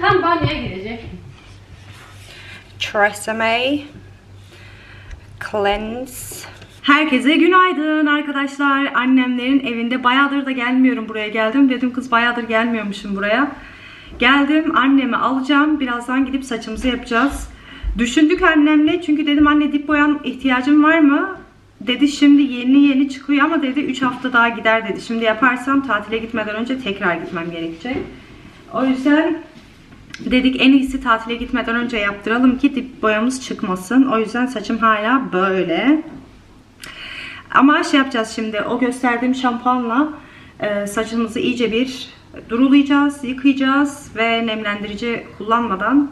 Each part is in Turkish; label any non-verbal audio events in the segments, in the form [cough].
Tam banyoya gidecek. Tresemme Cleanse. Herkese günaydın arkadaşlar. Annemlerin evinde bayağıdır da gelmiyorum buraya geldim. Dedim kız bayağıdır gelmiyormuşum buraya. Geldim annemi alacağım. Birazdan gidip saçımızı yapacağız. Düşündük annemle çünkü dedim anne dip boyan ihtiyacın var mı? Dedi şimdi yeni yeni çıkıyor ama dedi 3 hafta daha gider dedi. Şimdi yaparsam tatile gitmeden önce tekrar gitmem gerekecek. O yüzden Dedik en iyisi tatile gitmeden önce yaptıralım ki dip boyamız çıkmasın. O yüzden saçım hala böyle. Ama şey yapacağız şimdi o gösterdiğim şampuanla e, saçımızı iyice bir durulayacağız, yıkayacağız ve nemlendirici kullanmadan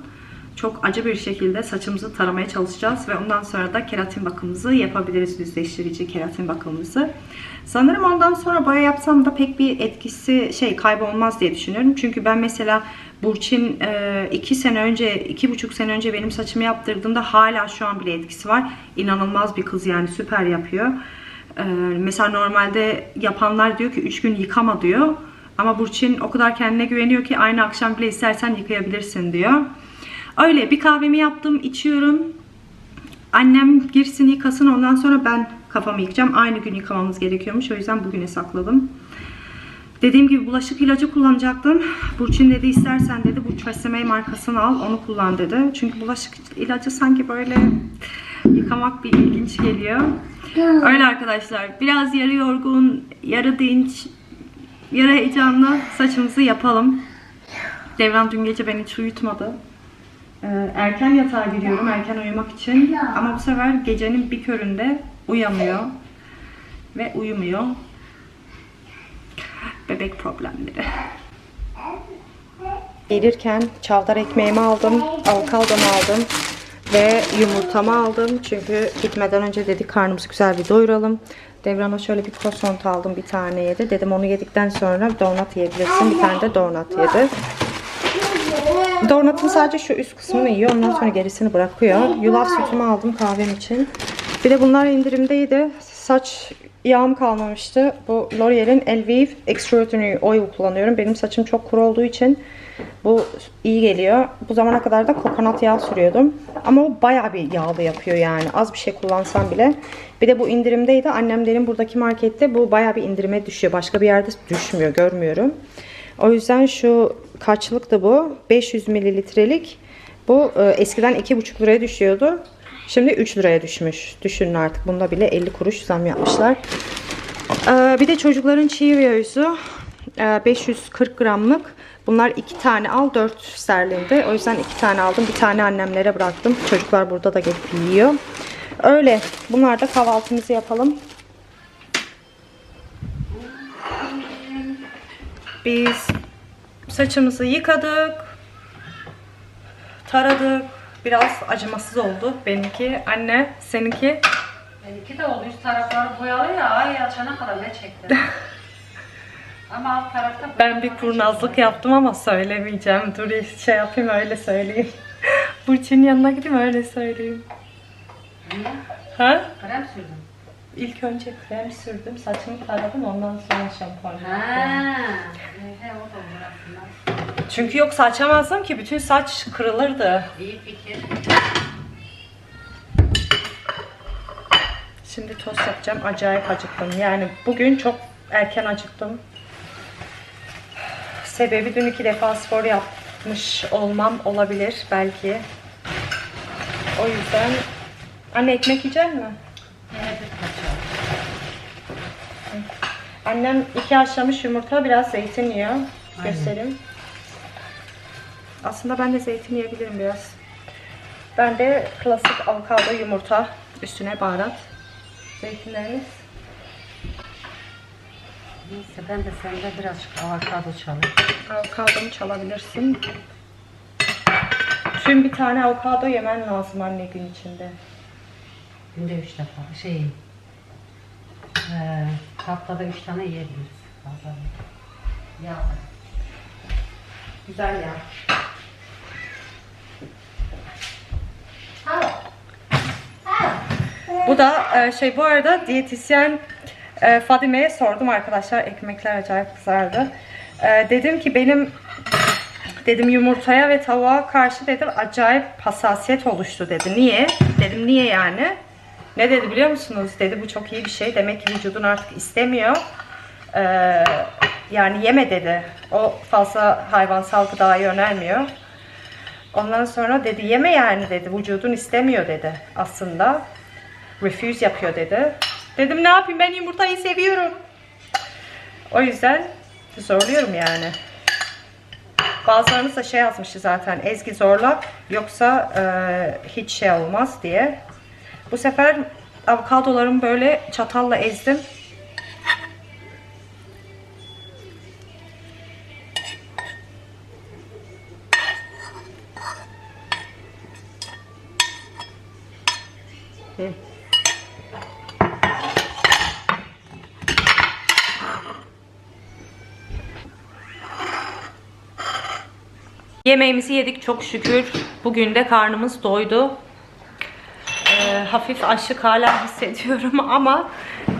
çok acı bir şekilde saçımızı taramaya çalışacağız ve ondan sonra da keratin bakımımızı yapabiliriz. Düzleştirici keratin bakımımızı. Sanırım ondan sonra boya yapsam da pek bir etkisi şey kaybolmaz diye düşünüyorum. Çünkü ben mesela Burçin 2 sene önce, iki buçuk sene önce benim saçımı yaptırdığımda hala şu an bile etkisi var. İnanılmaz bir kız yani süper yapıyor. Ee, mesela normalde yapanlar diyor ki 3 gün yıkama diyor. Ama Burçin o kadar kendine güveniyor ki aynı akşam bile istersen yıkayabilirsin diyor. Öyle bir kahvemi yaptım, içiyorum. Annem girsin yıkasın ondan sonra ben kafamı yıkayacağım. Aynı gün yıkamamız gerekiyormuş. O yüzden bugüne sakladım. Dediğim gibi bulaşık ilacı kullanacaktım. Burçin dedi istersen dedi bu Tresemme markasını al onu kullan dedi. Çünkü bulaşık ilacı sanki böyle yıkamak bir ilginç geliyor. Öyle arkadaşlar. Biraz yarı yorgun, yarı dinç, yarı heyecanlı saçımızı yapalım. Devran dün gece beni hiç uyutmadı. Ee, erken yatağa giriyorum erken uyumak için. Ama bu sefer gecenin bir köründe uyanıyor. Ve uyumuyor. Bebek problemleri. Gelirken çavdar ekmeğimi aldım, avokadomu aldım ve yumurtamı aldım. Çünkü gitmeden önce dedik karnımızı güzel bir doyuralım. Devran'a şöyle bir croissant aldım bir tane yedi. Dedim onu yedikten sonra donut yiyebilirsin. Bir tane de donut yedi. Donut'un sadece şu üst kısmını yiyor. Ondan sonra gerisini bırakıyor. Yulaf sütümü aldım kahvem için. Bir de bunlar indirimdeydi. Saç yağım kalmamıştı. Bu L'Oreal'in Elvive Extraordinary Oil kullanıyorum. Benim saçım çok kuru olduğu için bu iyi geliyor. Bu zamana kadar da kokonat yağı sürüyordum. Ama o bayağı bir yağlı yapıyor yani. Az bir şey kullansam bile. Bir de bu indirimdeydi. Annemlerin buradaki markette bu bayağı bir indirime düşüyor. Başka bir yerde düşmüyor. Görmüyorum. O yüzden şu kaçlıktı bu? 500 mililitrelik. Bu e, eskiden 2,5 liraya düşüyordu. Şimdi 3 liraya düşmüş. Düşünün artık. Bunda bile 50 kuruş zam yapmışlar. E, bir de çocukların Cheerios'u e, 540 gramlık. Bunlar 2 tane al 4 sterlindi. O yüzden 2 tane aldım. Bir tane annemlere bıraktım. Çocuklar burada da gelip yiyor. Öyle. Bunlar da kahvaltımızı yapalım. Biz saçımızı yıkadık. Taradık. Biraz acımasız oldu benimki. Anne seninki. Benimki de oldu. Üst tarafları boyalı ya. Ay açana kadar ne çekti. [laughs] Ama alt tarafta Ben bir kurnazlık yaptım ama söylemeyeceğim. Dur şey yapayım öyle söyleyeyim. [laughs] Burçin'in yanına gideyim öyle söyleyeyim. Niye? Ha? Krem sürdüm. İlk önce krem sürdüm, saçımı taradım ondan sonra şampuan Ha. He o da aslında. Çünkü yoksa açamazdım ki bütün saç kırılırdı. İyi fikir. Şimdi tost yapacağım. Acayip acıktım. Yani bugün çok erken acıktım. Sebebi dün iki defa spor yapmış olmam olabilir belki. O yüzden... Anne ekmek yiyecek mi? Evet. Annem iki haşlamış yumurta biraz zeytin yiyor. Göstereyim. Aslında ben de zeytin yiyebilirim biraz. Ben de klasik avokado yumurta üstüne baharat. Zeytinlerimiz. Neyse ben de sende birazcık avokado çalayım. Avokadomu çalabilirsin. Tüm bir tane avokado yemen lazım anne gün içinde. Günde üç defa. Şey, eee haftada üç tane yiyebiliriz. Fazla. Ya. Güzel ya. Bu da e, şey bu arada diyetisyen e, Fadime'ye sordum arkadaşlar. Ekmekler acayip kızardı. E, dedim ki benim dedim yumurtaya ve tavuğa karşı dedim acayip hassasiyet oluştu dedi. Niye? Dedim niye yani? Ne dedi biliyor musunuz? Dedi bu çok iyi bir şey. Demek ki vücudun artık istemiyor. Ee, yani yeme dedi. O fazla hayvansal gıdayı önermiyor. Ondan sonra dedi yeme yani dedi. Vücudun istemiyor dedi aslında. Refuse yapıyor dedi. Dedim ne yapayım ben yumurtayı seviyorum. O yüzden zorluyorum yani. Bazılarınız da şey yazmıştı zaten Ezgi zorla yoksa e, hiç şey olmaz diye. Bu sefer avokadolarımı böyle çatalla ezdim. Yemeğimizi yedik çok şükür. Bugün de karnımız doydu. Ee, hafif açlık hala [laughs] hissediyorum ama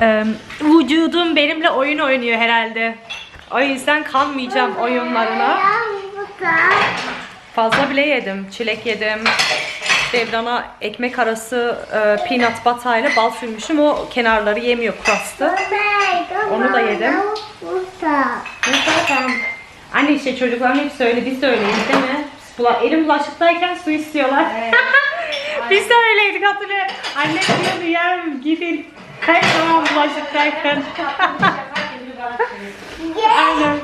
e, vücudum benimle oyun oynuyor herhalde. O yüzden kalmayacağım oyunlarına. Fazla bile yedim. Çilek yedim. Devran'a ekmek arası e, peanut ile bal sürmüşüm. O kenarları yemiyor crust'ı. Onu da yedim. Anne işte çocukların hep öyle biz de öyleyiz değil mi? Bula, elim bulaşıktayken su istiyorlar. [laughs] biz de öyleydik hatırlıyor. Anne diyordu ya gidin. Her zaman bulaşıktayken. [laughs] Aynen.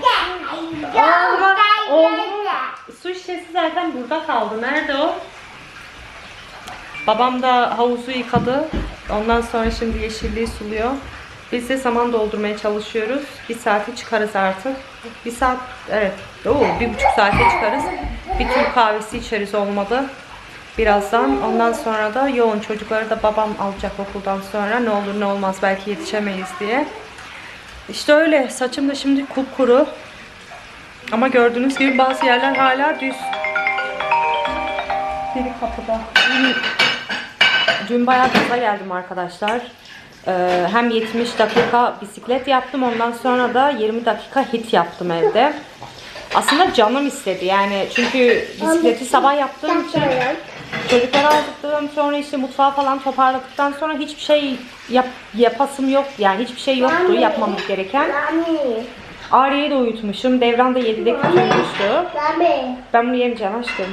Oğluma, oğlumun su şişesi zaten burada kaldı. Nerede o? Babam da havuzu yıkadı. Ondan sonra şimdi yeşilliği suluyor. Biz de zaman doldurmaya çalışıyoruz. Bir saate çıkarız artık. Bir saat, evet. Oo, bir buçuk saate çıkarız. Bir Türk kahvesi içeriz olmadı. Birazdan. Ondan sonra da yoğun çocukları da babam alacak okuldan sonra. Ne olur ne olmaz belki yetişemeyiz diye. İşte öyle. Saçım da şimdi kupkuru. Ama gördüğünüz gibi bazı yerler hala düz. Biri kapıda. Dün bayağı gaza geldim arkadaşlar. Ee, hem 70 dakika bisiklet yaptım. Ondan sonra da 20 dakika hit yaptım evde. Aslında canım istedi yani. Çünkü bisikleti sabah yaptığım için çocukları aldıktan sonra işte mutfağı falan toparladıktan sonra hiçbir şey yap, yapasım yok. Yani hiçbir şey yoktu yapmamız gereken. Ariye'yi de uyutmuşum. Devran da 7'de küçülmüştü. Ben bunu yemeyeceğim aşkım.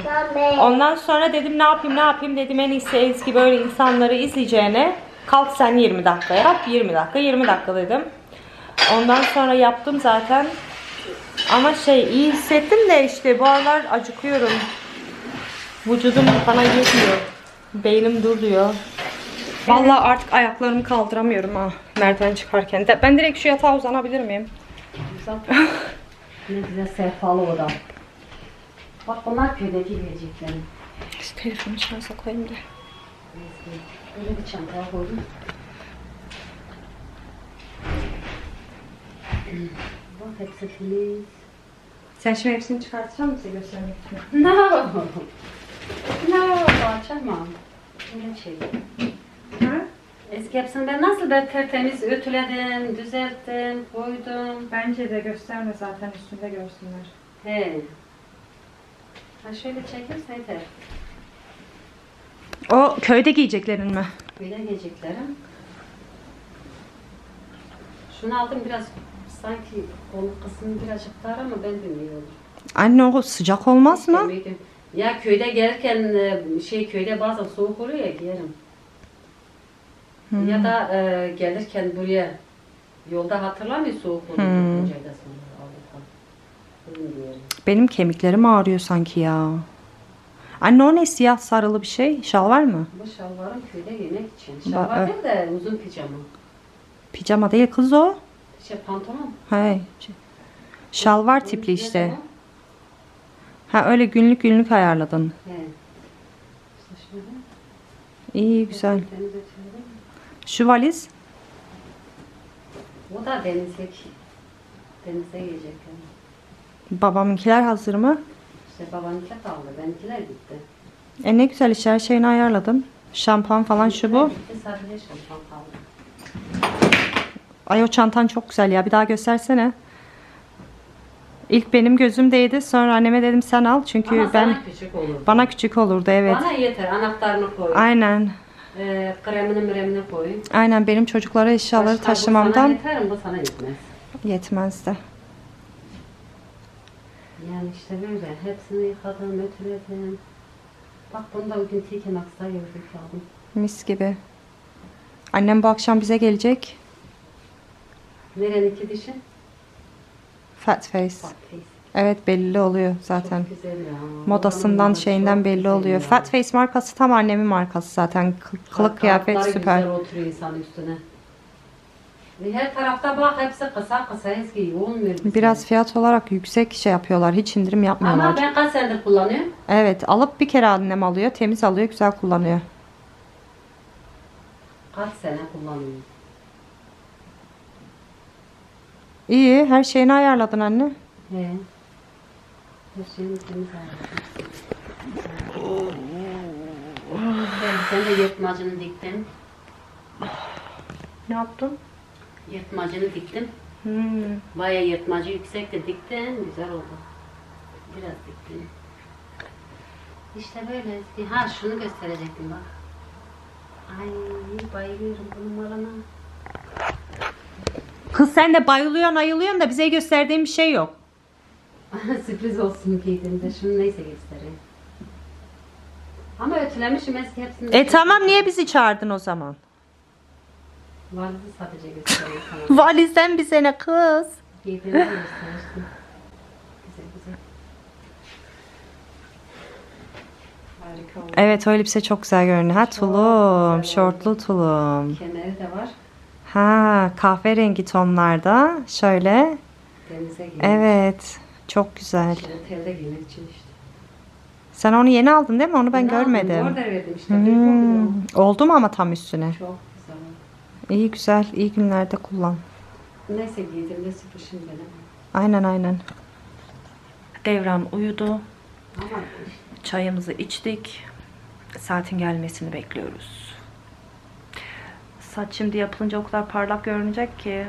Ondan sonra dedim ne yapayım ne yapayım dedim en iyisi Ezgi böyle insanları izleyeceğine kalk sen 20 dakika yap 20 dakika 20 dakika dedim. Ondan sonra yaptım zaten. Ama şey iyi hissettim de işte bu aralar acıkıyorum. Vücudum bana yetmiyor. Beynim dur diyor. Vallahi artık ayaklarımı kaldıramıyorum ha merdiven çıkarken. De, ben direkt şu yatağa uzanabilir miyim? Ne güzel sehpalı oda. Bak bunlar köydeki yiyeceklerim. Şu telefonu şarja koyayım da. Böyle bir çantaya koydum. [clears throat] Bak hepsi filiz. Sen şimdi hepsini çıkartacak mısın göstermek için? [laughs] No. No, açamam. Öyle şey. Ha? Eski hepsini ben nasıl ben tertemiz ütüledim, düzelttim, koydum. Bence de gösterme zaten üstünde görsünler. He. Ha şöyle çekirsen yeter. O köyde giyeceklerin mi? Böyle geciklerim. Şunu aldım biraz sanki kolu kısmı birazcık dar ama ben bilmiyorum. Anne o sıcak olmaz mı? Ya köyde gelirken e, şey köyde bazen soğuk oluyor ya giyerim. Ya da e, gelirken buraya yolda hatırlamıyor soğuk oluyor. Hmm. Hocayla sonra. Benim kemiklerim ağrıyor sanki ya. Anne o ne siyah sarılı bir şey? Şal var mı? Bu şalvarım köyde giymek için. Şalvar değil de uzun pijama. Pijama değil kız o. Şey pantolon. Hey. Şalvar Bunun tipli işte. Ha öyle günlük günlük ayarladın. He. İyi güzel. Şu valiz. O da denizlik. Denize giyecekler. Babamınkiler hazır mı? İşte babanınkiler kaldı. Benimkiler gitti. E ne güzel işte her şeyini ayarladım. Şampuan falan şu bu. Gitti sadece şampuan kaldı. Ay o çantan çok güzel ya. Bir daha göstersene. İlk benim gözümdeydi. Sonra anneme dedim sen al. Çünkü Ama ben sana küçük olur. bana küçük olurdu evet. Bana yeter. Anahtarını koy. Aynen. Ee, kremini mremini koy. Aynen benim çocuklara eşyaları Başka bu sana taşımamdan yeter mi? Bu sana yetmez. yetmezdi. Yani işte böyle. Hepsini yıkadım, ötüledim. Bak bunu da bugün TK Max'ta gördük aldım. Mis gibi. Annem bu akşam bize gelecek. Nereninki dişin? Fat face. Bak face. Evet belli oluyor zaten. Çok güzel ya. Modasından Oranın şeyinden çok belli oluyor. ya. Fat face markası tam annemin markası zaten. Kı- Kılık kıyafet süper. güzel oturuyor insanın üstüne. Her tarafta bak hepsi kısa kısa eski olmuyor. bize. Biraz fiyat olarak yüksek şey yapıyorlar. Hiç indirim yapmıyorlar. Ama ben kaç senedir kullanıyorum? Evet alıp bir kere annem alıyor. Temiz alıyor. Güzel kullanıyor. Kaç sene kullanıyorum. İyi. Her şeyini ayarladın anne. He. Her şeyini temiz aldım. Ben sen de yırtmacını diktim. Ne yaptın? Yırtmacını diktim. Hmm. Baya yırtmacı yüksek de diktim. Güzel oldu. Biraz diktim. İşte böyle. Ha şunu gösterecektim bak. Ay bayılıyorum bu numarana. Kız sen de bayılıyorsun ayılıyorsun da bize gösterdiğin bir şey yok. [laughs] Sürpriz olsun giydiğimde. Şunu neyse göstereyim. Ama ötülemişim eski hepsini. E tamam niye bizi çağırdın o zaman? Valizi sadece göstereyim sana. Valizden bize ne kız? Giydiğimde göstermiştim. Güzel güzel. Harika oldu. Evet o elbise çok güzel görünüyor. Ha tulum, şortlu tulum. Kemeri de var. Ha kahverengi tonlarda. Şöyle. Denize giymek. Evet. Çok güzel. İşte Otelde giymek için işte. Sen onu yeni aldın değil mi? Onu ben Ne yapayım? görmedim. Orada verdim işte. Hmm. Oldu mu ama tam üstüne? Çok güzel. İyi güzel. iyi günlerde kullan. Neyse giydiğimde sıkışım benim. Aynen aynen. Devran uyudu. Ama Çayımızı içtik. Saatin gelmesini bekliyoruz. Saç şimdi yapılınca o kadar parlak görünecek ki.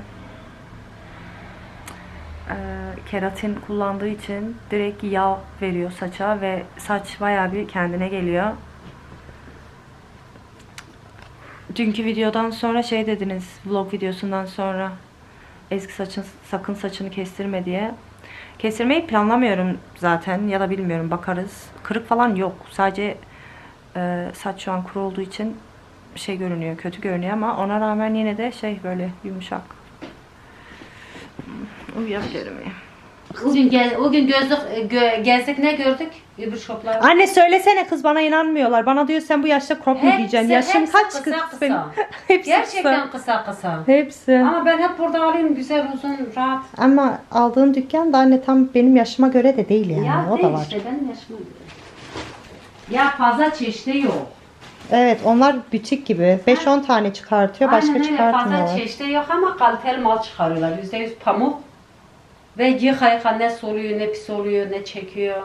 Ee, keratin kullandığı için direkt yağ veriyor saça ve saç bayağı bir kendine geliyor. Dünkü videodan sonra şey dediniz, vlog videosundan sonra eski saçın sakın saçını kestirme diye. Kestirmeyi planlamıyorum zaten ya da bilmiyorum bakarız. Kırık falan yok. Sadece e, saç şu an kuru olduğu için şey görünüyor, kötü görünüyor ama ona rağmen yine de şey böyle yumuşak. Uyuyabilirim ya. O gün, gez, o gün gözlük, e, gö, gezdik ne gördük? Öbür şoplarda. Anne söylesene kız bana inanmıyorlar. Bana diyor sen bu yaşta crop mu Hepsi- giyeceksin? Yaşın hepsi kaç kısa kız kısa. senin? [laughs] Hepsi Gerçekten kısa. kısa kısa. Hepsi. Ama ben hep burada alayım güzel uzun rahat. Ama aldığın dükkan da anne tam benim yaşıma göre de değil yani. ya o değil da var. işte benim yaşıma göre. Ya fazla çeşitli yok. Evet onlar butik gibi. 5-10 tane çıkartıyor. Başka Aynen öyle fazla çıkartmıyorlar. yok ama kaliteli mal çıkarıyorlar. Yüzde yüz pamuk. Ve yıka yıka ne soluyor ne pis oluyor ne çekiyor.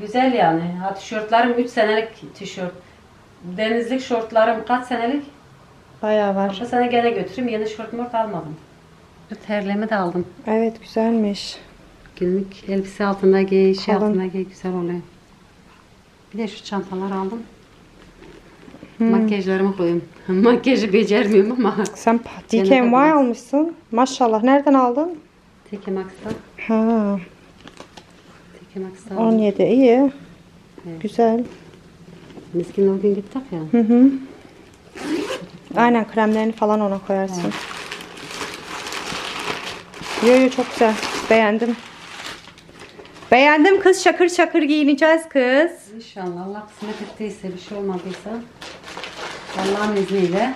Güzel yani. Ha tişörtlerim 3 senelik tişört. Denizlik şortlarım kaç senelik? Bayağı var. Bu sene gene götüreyim. Yeni şort mort almadım. Bir terleme de aldım. Evet güzelmiş. Günlük elbise altına giy, şey Kalın. altına giy güzel oluyor. Bir de şu çantalar aldım. Makyajlarımı koyayım. [laughs] Makyajı becermiyorum ama. Sen DKNY almışsın. Maşallah. Nereden aldın? Teke Max'ta. Ha, Teke Max'ta aldım. 17 iyi. Evet. Güzel. Miskin o gün gittik ya. Hı hı. Aynen kremlerini falan ona koyarsın. Yo yo çok güzel. Beğendim. Beğendim kız şakır şakır giyineceğiz kız. İnşallah Allah kısmet ettiyse bir şey olmadıysa Allah'ın izniyle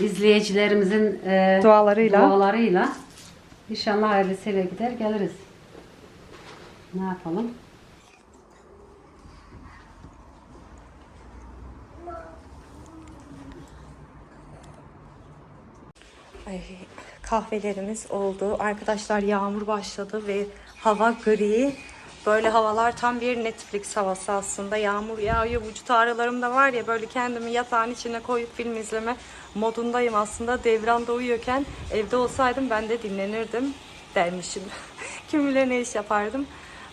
izleyicilerimizin e, Dualarıyla. dualarıyla inşallah ailesiyle gider geliriz. Ne yapalım? Ay, kahvelerimiz oldu. Arkadaşlar yağmur başladı ve hava gri. Böyle havalar tam bir Netflix havası aslında. Yağmur yağıyor. Vücut ağrılarım da var ya böyle kendimi yatağın içine koyup film izleme modundayım aslında. Devran da uyuyorken evde olsaydım ben de dinlenirdim. dermişim. [laughs] Kim bilir ne iş yapardım.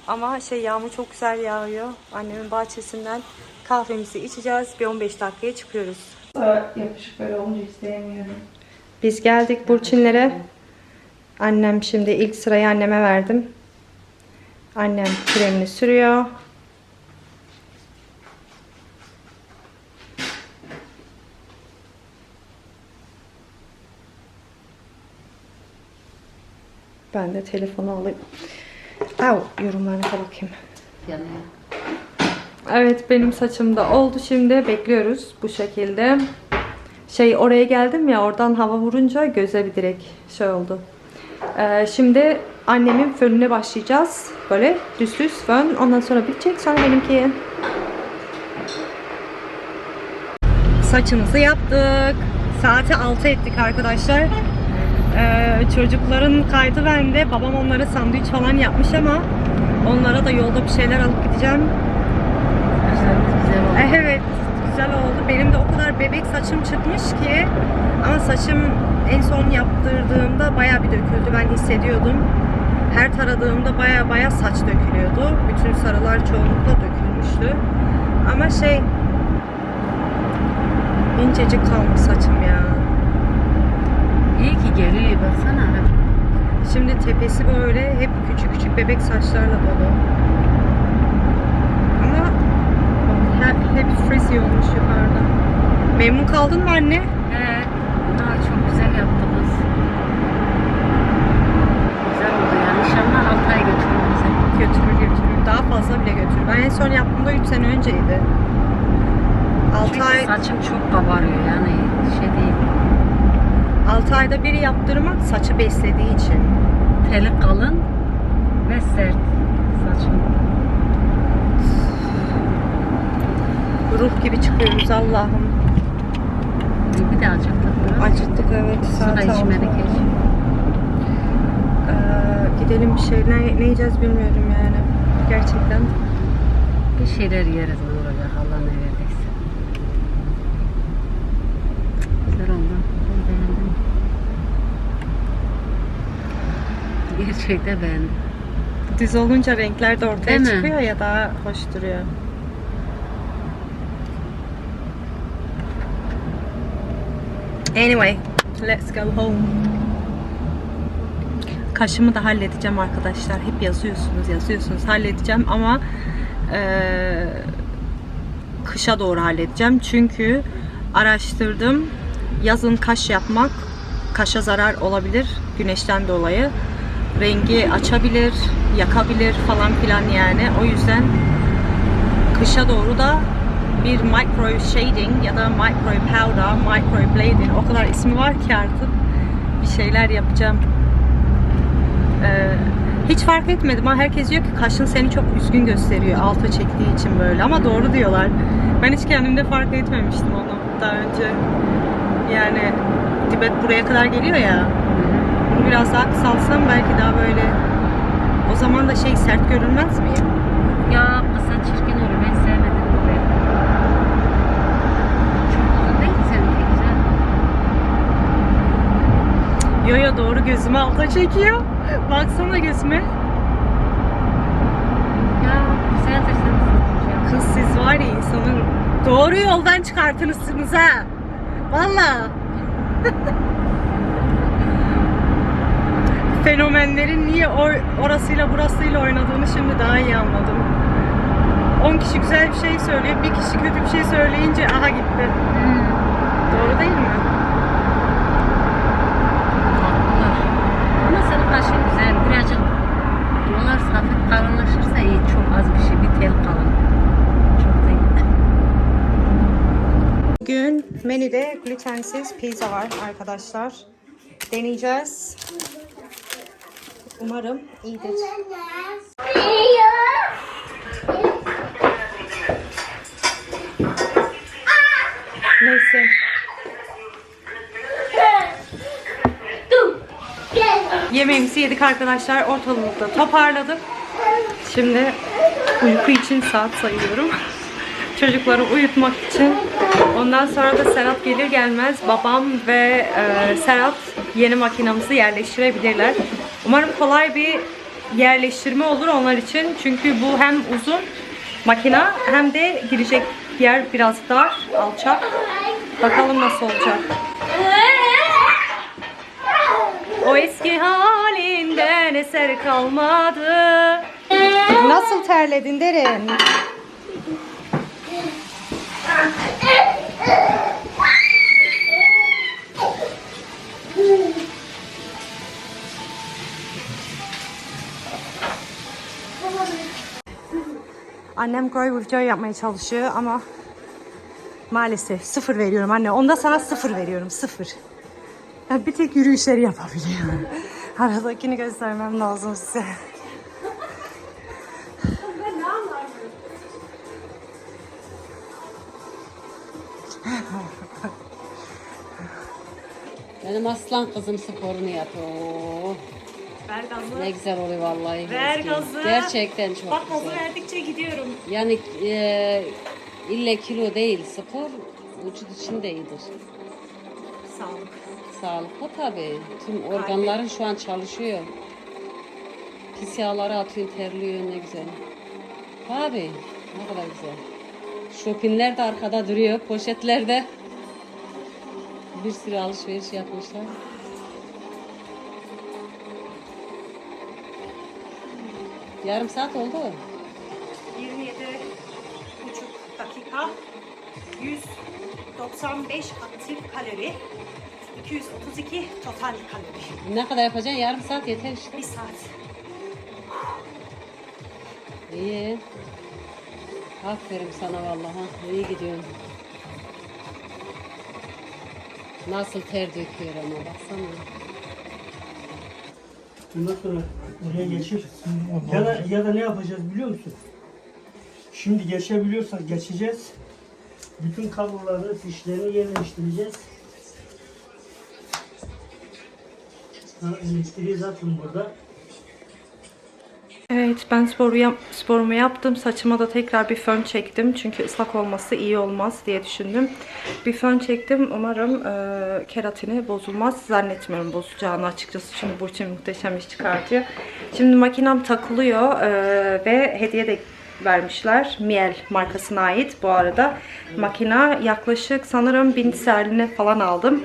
Ama şey yağmur çok güzel yağıyor. Annemin bahçesinden kahvemizi içeceğiz. Bir 15 dakikaya çıkıyoruz. Yapışık böyle olunca hiç sevmiyorum. Biz geldik Burçinlere. Annem şimdi ilk sırayı anneme verdim. Annem kremini sürüyor. Ben de telefonu alayım. Au, yorumlarına bakayım. Yani Evet benim saçımda oldu şimdi bekliyoruz bu şekilde. Şey oraya geldim ya oradan hava vurunca göze bir direkt şey oldu. Ee, şimdi annemin fönüne başlayacağız. Böyle düz düz fön ondan sonra bitecek sonra benimki. Saçımızı yaptık. Saati 6 ettik arkadaşlar. Ee, çocukların kaydı bende. Babam onlara sandviç falan yapmış ama onlara da yolda bir şeyler alıp gideceğim. saçlarımız güzel oldu. Evet, güzel oldu. Benim de o kadar bebek saçım çıkmış ki ama saçım en son yaptırdığımda baya bir döküldü. Ben hissediyordum. Her taradığımda baya baya saç dökülüyordu. Bütün sarılar çoğunlukla dökülmüştü. Ama şey incecik kalmış saçım ya. İyi ki geliyor baksana. Şimdi tepesi böyle hep küçük küçük bebek saçlarla dolu. Ama hep, hep frizzy olmuş yukarıda. Memnun kaldın mı anne? Evet. Aa, çok güzel yaptınız. Güzel oldu yani. İnşallah 6 ay götürür bize. Götürür götürür. Daha fazla bile götürür. Ben en son yaptığımda 3 sene önceydi. 6 Çünkü ay, saçım çok kabarıyor yani şey değil. 6 ayda bir yaptırmak saçı beslediği için. Teli kalın ve sert saçım. Ruh gibi çıkıyoruz Allah'ım. Bir de acıktık biraz. Acıttık evet. Da içmedik hiç. Ee, gidelim bir şey. Ne, ne yiyeceğiz bilmiyorum yani. Gerçekten. Bir şeyler yeriz ne olacak Allah ne verdiyse. Güzel oldu. Ben beğendim. Gerçekten beğendim. Düz olunca renkler de ortaya Değil mi? çıkıyor ya daha hoş duruyor. Anyway, let's go home. Kaşımı da halledeceğim arkadaşlar. Hep yazıyorsunuz, yazıyorsunuz. Halledeceğim ama eee, kışa doğru halledeceğim. Çünkü araştırdım. Yazın kaş yapmak kaşa zarar olabilir güneşten dolayı. Rengi açabilir, yakabilir falan filan yani. O yüzden kışa doğru da bir micro shading ya da micro powder, micro blading o kadar ismi var ki artık bir şeyler yapacağım. Ee, hiç fark etmedim ama herkes diyor ki kaşın seni çok üzgün gösteriyor alta çektiği için böyle ama doğru diyorlar. Ben hiç kendimde fark etmemiştim onu daha önce. Yani dibet buraya kadar geliyor ya. Bunu biraz daha kısaltsam belki daha böyle o zaman da şey sert görünmez miyim? Ya kısa çirkin olur. Ben sevmedim burayı. Çok uzun değil mi seninki güzel? Yo yo doğru gözümü alta çekiyor. Baksana gözüme. Ya senin saçın. Kız siz var ya insanın doğru yoldan çıkartınızsınız ha. Valla. [laughs] Fenomenlerin niye or- orasıyla burasıyla oynadığını şimdi daha iyi anladım. 10 kişi güzel bir şey söylüyor, bir kişi kötü bir şey söyleyince aha gitti. Hmm. Doğru değil mi? Haklılar. Ama senin kaşın güzel. Birazcık buralar hafif kalınlaşırsa iyi. Çok az bir şey. Bir tel kalın. Çok değil. Bugün menüde glutensiz pizza var arkadaşlar. Deneyeceğiz. Umarım iyidir. Neyse. Yemeğimizi yedik arkadaşlar. Ortalığı da toparladık. Şimdi uyku için saat sayıyorum. Çocukları uyutmak için. Ondan sonra da Serhat gelir gelmez babam ve e, Serhat yeni makinamızı yerleştirebilirler. Umarım kolay bir yerleştirme olur onlar için. Çünkü bu hem uzun makina hem de girecek yer biraz dar, alçak. Bakalım nasıl olacak. O eski halinden eser kalmadı. Nasıl terledin derin? Annem koy video yapmaya çalışıyor ama maalesef sıfır veriyorum anne. Onda sana sıfır veriyorum sıfır. Ya bir tek yürüyüşleri yapabiliyor. [laughs] Aradakini göstermem lazım size. Benim aslan kızım sporunu yapıyor. Oo, Ver gazı. Ne güzel oluyor vallahi. Ver gazı. Gerçekten çok Bak gazı güzel. verdikçe gidiyorum. Yani e, ille kilo değil spor vücut için de iyidir. Sağlık. Sağlıklı tabii. Tüm organların şu an çalışıyor. Pis yağları atıyorsun, terliyor ne güzel. Tabii. Ne kadar güzel. Şopinler de arkada duruyor. Poşetlerde. Bir sürü alışveriş yapmışlar. Yarım saat oldu. 27 buçuk dakika. 195 aktif kalori. 232 total kalori. Ne kadar yapacaksın? Yarım saat yeter işte. Bir saat. İyi. Aferin sana vallahi. İyi gidiyorsun. Nasıl ter döküyor ama baksana. Bundan sonra oraya geçir. Ya da, ya da ne yapacağız biliyor musun? Şimdi geçebiliyorsak geçeceğiz. Bütün kabloları, fişlerini yerleştireceğiz. Ha, elektriği zaten burada. Evet ben sporu yap, sporumu yaptım. Saçıma da tekrar bir fön çektim. Çünkü ıslak olması iyi olmaz diye düşündüm. Bir fön çektim. Umarım e, keratini bozulmaz. Zannetmiyorum bozulacağını açıkçası. Çünkü Burçin muhteşem iş çıkartıyor. Şimdi makinem takılıyor e, ve hediye de vermişler. Miel markasına ait bu arada. Makina yaklaşık sanırım 1000 sterline falan aldım.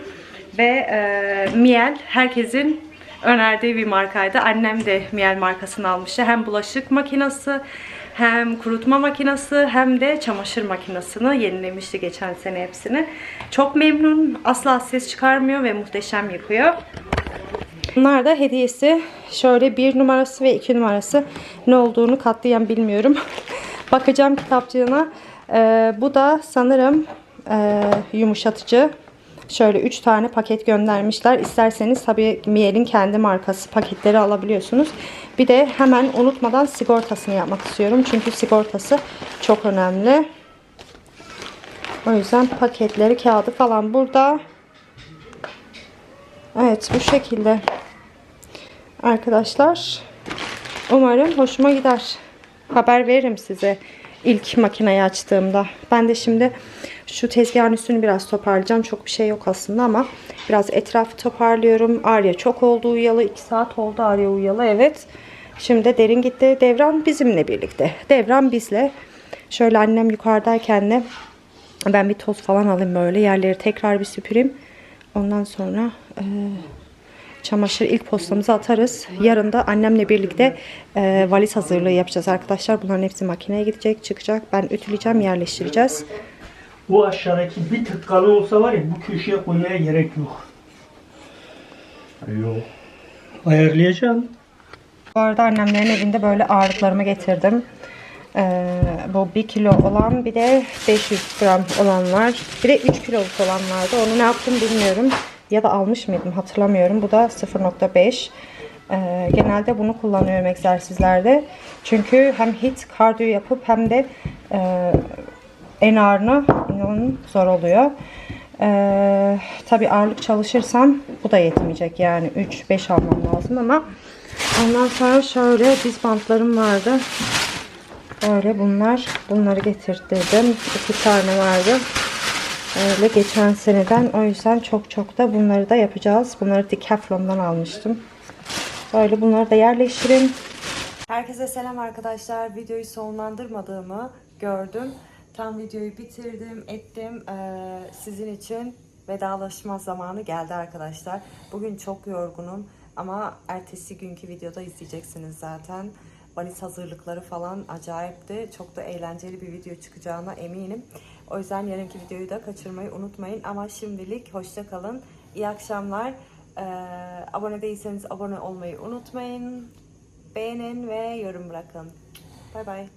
Ve e, Miel herkesin önerdiği bir markaydı. Annem de Miel markasını almıştı. Hem bulaşık makinesi hem kurutma makinesi hem de çamaşır makinesini yenilemişti geçen sene hepsini. Çok memnun. Asla ses çıkarmıyor ve muhteşem yıkıyor. Bunlar da hediyesi. Şöyle bir numarası ve iki numarası ne olduğunu katlayan bilmiyorum. [laughs] Bakacağım kitapçığına. Ee, bu da sanırım e, yumuşatıcı. Şöyle 3 tane paket göndermişler. İsterseniz tabii Miel'in kendi markası paketleri alabiliyorsunuz. Bir de hemen unutmadan sigortasını yapmak istiyorum. Çünkü sigortası çok önemli. O yüzden paketleri, kağıdı falan burada. Evet bu şekilde. Arkadaşlar umarım hoşuma gider. Haber veririm size ilk makineyi açtığımda. Ben de şimdi şu tezgahın üstünü biraz toparlayacağım. Çok bir şey yok aslında ama biraz etrafı toparlıyorum. Arya çok oldu uyuyalı. 2 saat oldu Arya uyuyalı evet. Şimdi derin gitti. Devran bizimle birlikte. Devran bizle. Şöyle annem yukarıdayken de ben bir toz falan alayım böyle. Yerleri tekrar bir süpüreyim. Ondan sonra e, çamaşır ilk postamızı atarız. Yarın da annemle birlikte e, valiz hazırlığı yapacağız arkadaşlar. Bunların hepsi makineye gidecek, çıkacak. Ben ütüleyeceğim, yerleştireceğiz. Bu aşağıdaki bir tık kalın olsa var ya bu köşeye koymaya gerek yok. Yok. Ayarlayacağım. Bu arada annemlerin evinde böyle ağırlıklarımı getirdim. Ee, bu 1 kilo olan bir de 500 gram olan var. Bir de 3 kiloluk olan vardı. Onu ne yaptım bilmiyorum. Ya da almış mıydım hatırlamıyorum. Bu da 0.5. Ee, genelde bunu kullanıyorum egzersizlerde. Çünkü hem hit kardiyo yapıp hem de e, en ağırını inanın zor oluyor. Ee, tabii ağırlık çalışırsam bu da yetmeyecek. Yani 3-5 almam lazım ama ondan sonra şöyle diz bantlarım vardı. Böyle bunlar. Bunları getirttirdim. İki tane vardı. Öyle geçen seneden. O yüzden çok çok da bunları da yapacağız. Bunları Decathlon'dan almıştım. Böyle bunları da yerleştirin. Herkese selam arkadaşlar. Videoyu sonlandırmadığımı gördüm. Tam videoyu bitirdim, ettim. Ee, sizin için vedalaşma zamanı geldi arkadaşlar. Bugün çok yorgunum ama ertesi günkü videoda izleyeceksiniz zaten. Valiz hazırlıkları falan acayipti. Çok da eğlenceli bir video çıkacağına eminim. O yüzden yarınki videoyu da kaçırmayı unutmayın. Ama şimdilik hoşça kalın. İyi akşamlar. Ee, abone değilseniz abone olmayı unutmayın. Beğenin ve yorum bırakın. Bay bay.